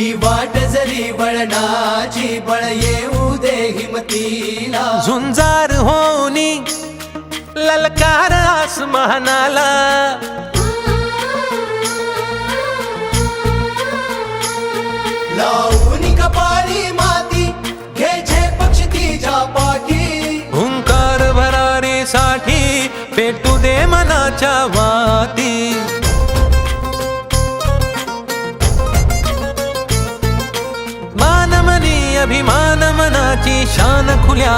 ही वाट बळ येऊ दे हिमतीला. झुंजार होनी ललकार आसमानाला. लावून कपाळी माती घे झे पक्ष तिच्या पाठी. हुंकार भरारे साठी पेटू दे मनाच्या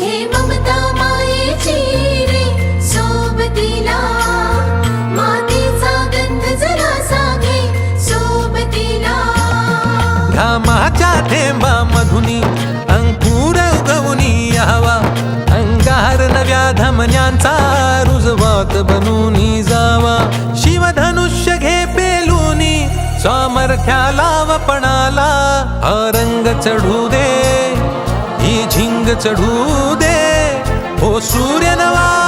हे ममता मायेची रे सोबतीला मातीचा गंध सोबतीला घामाच्या थेंबा मधुनी अंकुर उगवनी यावा. अंगार नव्या धमन्यांचा रुजवात बनूनी जावा. शिवधनुष्य घे पेलूनी सामर्थ्याला वपणाला हा रंग चढू दे रंग चढू दे. हो सूर्य नवा